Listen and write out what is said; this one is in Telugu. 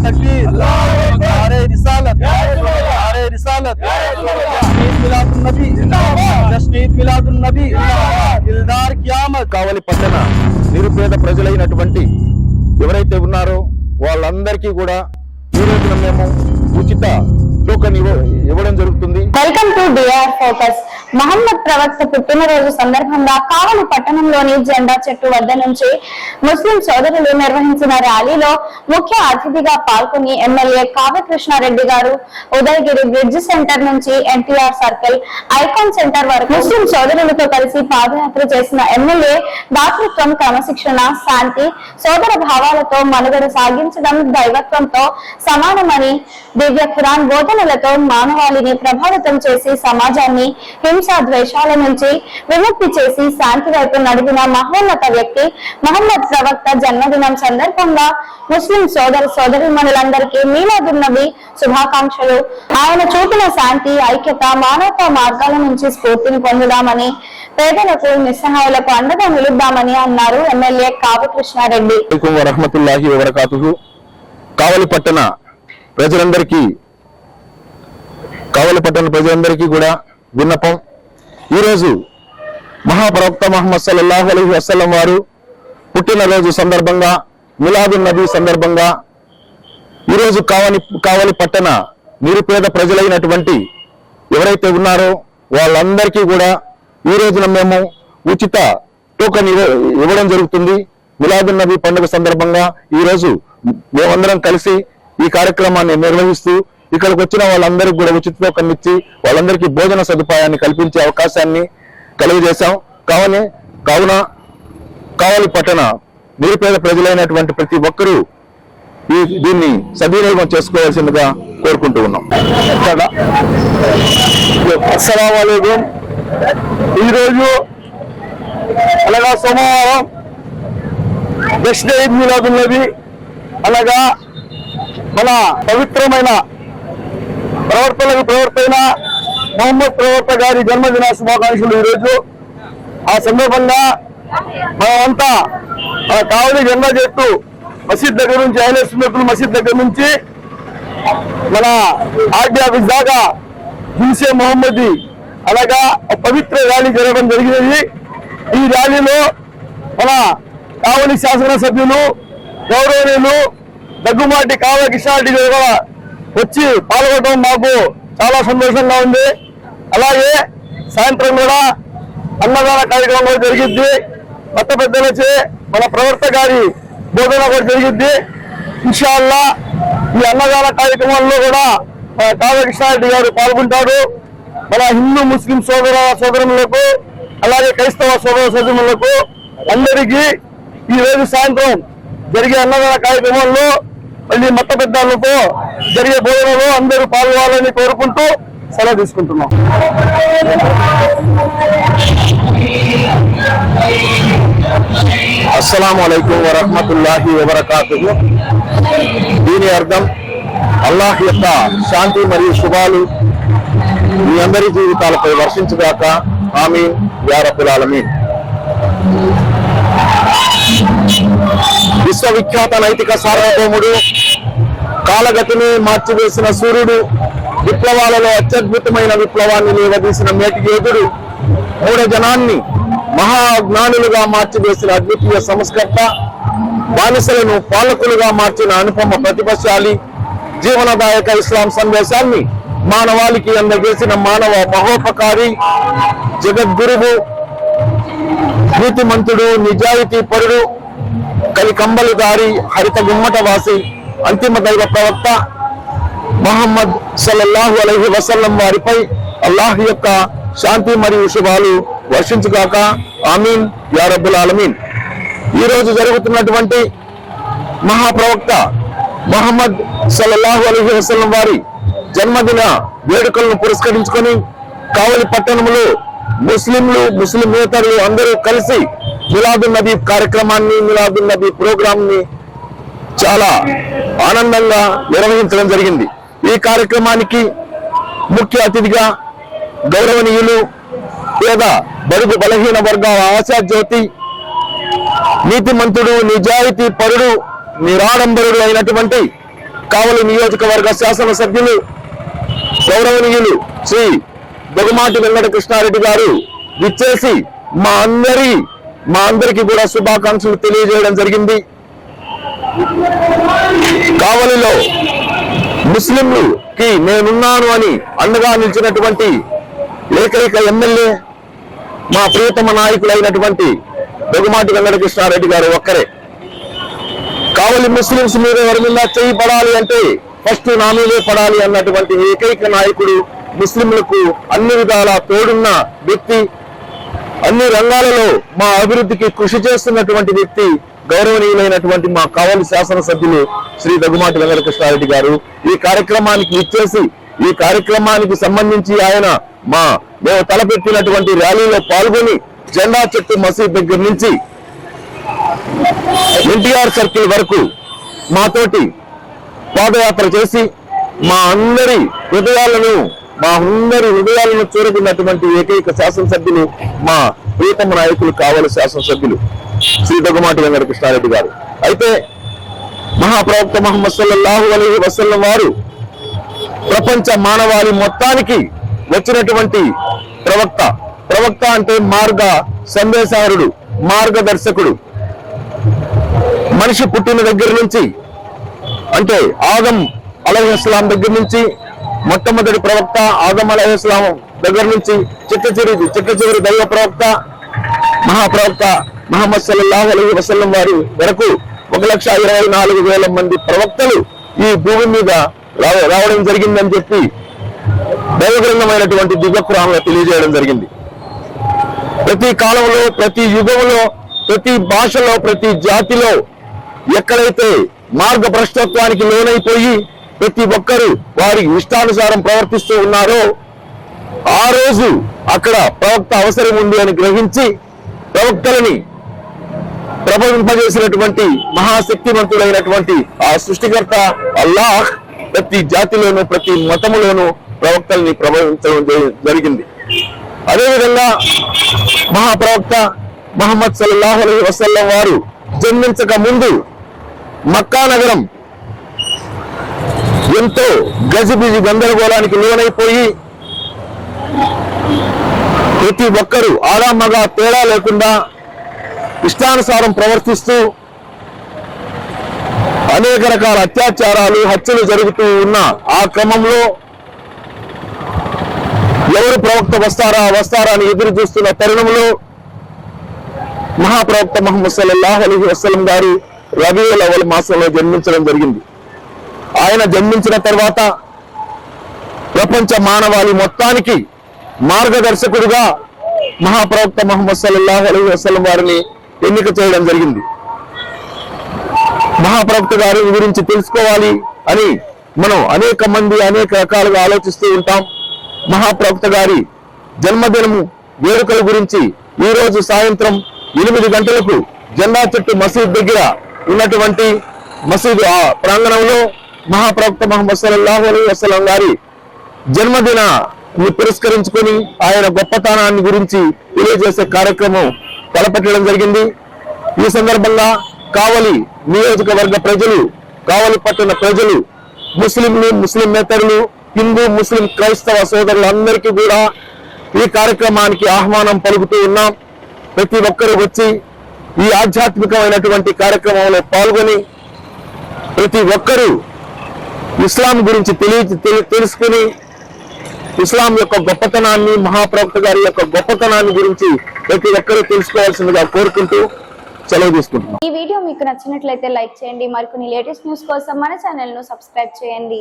तकबीर नारे रिसालत नारे रिसालत जश्न मिलादुन नबी जश्न मिलादुन नबी दिलदार क़यामत కావలి పట్టణ నిరుపేద ప్రజలైనటువంటి ఎవరైతే ఉన్నారో వాళ్ళందరికీ కూడా ఈ రోజున మేము ఉచిత టోకన్ ఇవ్వడం జరుగుతుంది. Welcome to DR focus Muhammad ప్రవక్త పుట్టినరోజు సందర్భంగా కావలి పట్టణంలోని జెండా చెట్టు వద్ద నుంచి ముస్లిం సోదరులు నిర్వహించిన ర్యాలీలో ముఖ్య అతిథిగా పాల్గొని ఎమ్మెల్యే కావ్యకృష్ణారెడ్డి గారు ఉదయగిరి బ్రిడ్జ్ సెంటర్ నుంచి ఎన్టీఆర్ సర్కిల్ ఐకాన్ సెంటర్ వరకు ముస్లిం సోదరులతో కలిసి పాదయాత్ర చేసిన ఎమ్మెల్యే దాతృత్వం క్రమశిక్షణ శాంతి సోదర భావాలతో మనుగడ సాగించడం దైవత్వంతో సమానమని దివ్య ఖురాన్ బోధనలతో మానవాళిని ప్రభావితం చేసి సమాజాన్ని హింసా ద్వేషాల నుంచి విముక్తి చేసి శాంతి వైపు నడిపిన మహోన్నత వ్యక్తి మహమ్మద్ ప్రవక్త జన్మదినం సందర్భంగా ముస్లిం సోదర సోదరిమణులందరికీ మీలాదున్నవి శుభాకాంక్షలు. ఆయన చూపిన శాంతి ఐక్యత మానవతా మార్గాల నుంచి స్ఫూర్తిని పొందుదామని పేదలకు నిస్సహాయులకు అండగా నిలుద్దామని అన్నారు ఎమ్మెల్యే కావ్యకృష్ణారెడ్డి అలైకుం కావలి పట్టణ ప్రజలందరికీ కావలి పట్టణ ప్రజలందరికీ కూడా విన్నపం. ఈరోజు మహాప్రవక్త మహమ్మద్ సల్లాహు అలీ వసలం వారు పుట్టినరోజు సందర్భంగా మిలాదున్ నబీ సందర్భంగా ఈరోజు కావలి కావలి పట్టణ నిరుపేద ప్రజలైనటువంటి ఎవరైతే ఉన్నారో వాళ్ళందరికీ కూడా ఈ రోజున మేము ఉచిత టోకన్ ఇవ్వ- ఇవ్వడం జరుగుతుంది. మిలాదున్ నబీ పండుగ సందర్భంగా ఈరోజు మేమందరం కలిసి ఈ కార్యక్రమాన్ని నిర్వహిస్తూ ఇక్కడికి వచ్చిన వాళ్ళందరికీ కూడా ఉచిత టోకన్ ఇచ్చి వాళ్ళందరికీ భోజన సదుపాయాన్ని కల్పించే అవకాశాన్ని కలుగజేశాం. కావున కావున కావలి పట్టణ నిరుపేద ప్రజలైనటువంటి ప్రతి ఒక్కరూ ఈ దీన్ని సద్వినియోగం చేసుకోవాల్సిందిగా కోరుకుంటూ ఉన్నాం. అస్సలం వాలేకుం ఈరోజు అనగా సోమవారం దక్షిణ ఈద్ మిలాదుల్ అనగా మన పవిత్రమైన ప్రవర్తనకు ప్రవర్తన మహమ్మద్ ప్రవర్త గారి జన్మదిన శుభాకాంక్షలు ఈరోజు. ఆ సందర్భంగా మనమంతా మన కావలి జెండా చెట్టు మసీద్ దగ్గర నుంచి ఐలే మసీద్ దగ్గర నుంచి మన ఆర్డీ ఆఫీస్ దాకా హింసే మొహమ్మది అలాగా పవిత్ర ర్యాలీ జరగడం జరిగినది. ఈ ర్యాలీలో మన కావలి శాసనసభ్యులు గౌరవనీయులు దగ్గుమాటి కావలి కిషారెడ్డి గారు కూడా వచ్చి పాల్గొనడం మాకు చాలా సంతోషంగా ఉంది. అలాగే సాయంత్రం కూడా అన్నదాన కార్యక్రమం కూడా జరిగిద్ది. కొత్త పెద్దలచే మన ప్రవర్త గారి బోధన కూడా జరిగిద్ది. ఇన్షాల్లా ఈ అన్నదాన కార్యక్రమంలో కూడా మన కావ్య గారు పాల్గొంటారు మన హిందూ ముస్లిం సోదర సోదరులకు అలాగే క్రైస్తవ సోదర సోదరులకు అందరికీ ఈ రోజు సాయంత్రం జరిగే అన్నదాన కార్యక్రమంలో మళ్ళీ మత పెద్దలతో జరిగే బోధనలో అందరూ పాల్గొనాలని కోరుకుంటూ సెలవు తీసుకుంటున్నాం. అస్సలం అయికం వరహమతుల్లాహి వబర్కాతుహు. దీని అర్థం అల్లాహ్ యొక్క శాంతి మరియు శుభాలు మీ అందరి జీవితాలపై వర్షించగాక. ఆమె యారబుల్ విశ్వవిఖ్యాత నైతిక సార్వభౌముడు కాలగతిని మార్చివేసిన సూర్యుడు విప్లవాలలో అత్యద్భుతమైన విప్లవాన్ని లేవదీసిన మేటి యోధుడు మూఢ జనాన్ని మహాజ్ఞానులుగా మార్చివేసిన అద్వితీయ సంస్కర్త బానిసలను పాలకులుగా మార్చిన అనుపమ ప్రతిభశాలి జీవనదాయక ఇస్లాం సందేశాన్ని మానవాళికి అందజేసిన మానవ మహోపకారి జగద్గురువు నీతిమంతుడు నిజాయితీ పరుడు కలి దారి హరిత గుమ్మట వాసి అంతిమ దైవ ప్రవక్త మహమ్మద్ సల్లల్లాహు అలహి వసల్లం వారిపై అల్లాహ్ యొక్క శాంతి మరియు శుభాలు వర్షించుగాక. ఆమీన్. యా ఆలమీన్. ఈ రోజు జరుగుతున్నటువంటి మహాప్రవక్త మహమ్మద్ సల్లల్లాహు అలహి వసల్లం వారి జన్మదిన వేడుకలను పురస్కరించుకొని కావలి పట్టణంలో ముస్లింలు ముస్లిమేతరులు అందరూ కలిసి మిలాదు నబీ కార్యక్రమాన్ని మిలాదు నబీ ప్రోగ్రామ్ని చాలా ఆనందంగా నిర్వహించడం జరిగింది. ఈ కార్యక్రమానికి ముఖ్య అతిథిగా గౌరవనీయులు పేద బడుగు బలహీన వర్గాల ఆశా జ్యోతి నీతిమంతుడు నిజాయితీ పరుడు నిరాడంబరుడు అయినటువంటి కావలి నియోజకవర్గ శాసనసభ్యులు గౌరవనీయులు శ్రీ బొగుమాటి వెంకట కృష్ణారెడ్డి గారు విచ్చేసి మా అందరి మా అందరికి కూడా శుభాకాంక్షలు తెలియజేయడం జరిగింది. కావలిలో ముస్లింలుకి నేనున్నాను అని అండగా నిలిచినటువంటి ఏకైక ఎమ్మెల్యే మా ప్రియతమ నాయకులైనటువంటి బొగమాటి వెంకటకృష్ణారెడ్డి గారు ఒక్కరే. కావలి ముస్లింస్ మీద ఎవరి మీద చేయి పడాలి అంటే ఫస్ట్ నా మీదే పడాలి అన్నటువంటి ఏకైక నాయకుడు ముస్లింలకు అన్ని విధాల తోడున్న వ్యక్తి అన్ని రంగాలలో మా అభివృద్ధికి కృషి చేస్తున్నటువంటి వ్యక్తి గౌరవనీయులైనటువంటి మా కావలి శాసనసభ్యులు శ్రీ దగ్గుమాటి వెంకటకృష్ణారెడ్డి గారు ఈ కార్యక్రమానికి ఇచ్చేసి ఈ కార్యక్రమానికి సంబంధించి ఆయన మా మేము తలపెట్టినటువంటి ర్యాలీలో పాల్గొని జెండా చెట్టు మసీద్ దగ్గర నుంచి ఎన్టీఆర్ సర్కిల్ వరకు మాతోటి పాదయాత్ర చేసి మా అందరి హృదయాలను మా అందరి హృదయాలను చూరకున్నటువంటి ఏకైక శాసనసభ్యులు మా ప్రీతమ నాయకులు కావాలి శాసనసభ్యులు. శ్రీ దగ్గుమాటి వెంకటకృష్ణారెడ్డి గారు. అయితే మహాప్రవక్త మహమ్మద్ సల్లల్లాహు అలీ వసల్లం వారు ప్రపంచ మానవాళి మొత్తానికి వచ్చినటువంటి ప్రవక్త. ప్రవక్త అంటే మార్గ సందేశారుడు మార్గదర్శకుడు. మనిషి పుట్టిన దగ్గర నుంచి అంటే ఆదం అలహిస్లాం దగ్గర నుంచి మొట్టమొదటి ప్రవక్త ఆదం అలహిస్లాం దగ్గర నుంచి చిట్ట చివరి చిట్ట చివరి దైవ ప్రవక్త మహాప్రవక్త మహమ్మద్ సల్లాహ్ అలీ వసలం వారి వరకు ఒక లక్ష ఇరవై నాలుగు వేల మంది ప్రవక్తలు ఈ భూమి మీద రావడం జరిగిందని చెప్పి దైవగ్రంథమైనటువంటి దివ్య ఖురాన్లో తెలియజేయడం జరిగింది. ప్రతి కాలంలో ప్రతి యుగంలో ప్రతి భాషలో ప్రతి జాతిలో ఎక్కడైతే మార్గ భ్రష్టత్వానికి లోనైపోయి ప్రతి ఒక్కరూ వారి ఇష్టానుసారం ప్రవర్తిస్తూ ఉన్నారో ఆ రోజు అక్కడ ప్రవక్త అవసరం ఉంది అని గ్రహించి ప్రవక్తలని ప్రభవింపజేసినటువంటి మహాశక్తివంతుడైనటువంటి ఆ సృష్టికర్త అల్లాహ్ ప్రతి జాతిలోనూ ప్రతి మతములోనూ ప్రవక్తల్ని ప్రభావించడం జరిగింది. అదేవిధంగా మహాప్రవక్త మహమ్మద్ సల్లాహు అలీ వసల్లం వారు జన్మించక ముందు మక్కా నగరం ఎంతో గజిబిజి గందరగోళానికి లోనైపోయి ప్రతి ఒక్కరూ ఆరామగా మగ తేడా లేకుండా ఇష్టానుసారం ప్రవర్తిస్తూ అనేక రకాల అత్యాచారాలు హత్యలు జరుగుతూ ఉన్న ఆ క్రమంలో ఎవరు ప్రవక్త వస్తారా వస్తారా అని ఎదురు చూస్తున్న తరుణంలో మహాప్రవక్త మహమ్మద్ సల్లాహ్ అలీ వసలం గారు రబీయుల్ అవల్ మాసంలో జన్మించడం జరిగింది. ఆయన జన్మించిన తర్వాత ప్రపంచ మానవాళి మొత్తానికి మార్గదర్శకుడిగా మహాప్రవక్త మహమ్మద్ సల్లాహ్ అలీ వసలం వారిని ఎన్నిక చేయడం జరిగింది. మహాప్రవక్త గారి గురించి తెలుసుకోవాలి అని మనం అనేక మంది అనేక రకాలుగా ఆలోచిస్తూ ఉంటాం. మహాప్రవక్త గారి జన్మదినము వేడుకల గురించి ఈ రోజు సాయంత్రం ఎనిమిది గంటలకు జెండా చెట్టు మసీద్ దగ్గర ఉన్నటువంటి మసీదు ఆ ప్రాంగణంలో మహాప్రవక్త మహమ్మద్ సల్లాహు అలీ వసలం గారి జన్మదినాన్ని పురస్కరించుకొని ఆయన గొప్పతనాన్ని గురించి తెలియజేసే కార్యక్రమం తలపెట్టడం జరిగింది. ఈ సందర్భంగా కావలి నియోజకవర్గ ప్రజలు కావలి పట్టణ ప్రజలు ముస్లింలు ముస్లిం నేతలు హిందూ ముస్లిం క్రైస్తవ సోదరులందరికీ కూడా ఈ కార్యక్రమానికి ఆహ్వానం పలుకుతూ ఉన్నాం. ప్రతి ఒక్కరూ వచ్చి ఈ ఆధ్యాత్మికమైనటువంటి కార్యక్రమంలో పాల్గొని ప్రతి ఒక్కరూ ఇస్లాం గురించి తెలియ తెలుసుకుని ఇస్లాం యొక్క గొప్పతనాన్ని మహాప్రవక్త గారి యొక్క గొప్పతనాన్ని గురించి ప్రతి ఒక్కరూ తెలుసుకోవాల్సిందిగా కోరుకుంటూ సెలవు తీసుకుంటున్నాం. ఈ వీడియో మీకు నచ్చినట్లయితే లైక్ చేయండి. మరికొన్ని లేటెస్ట్ న్యూస్ కోసం మన ఛానల్ను సబ్స్క్రైబ్ చేయండి.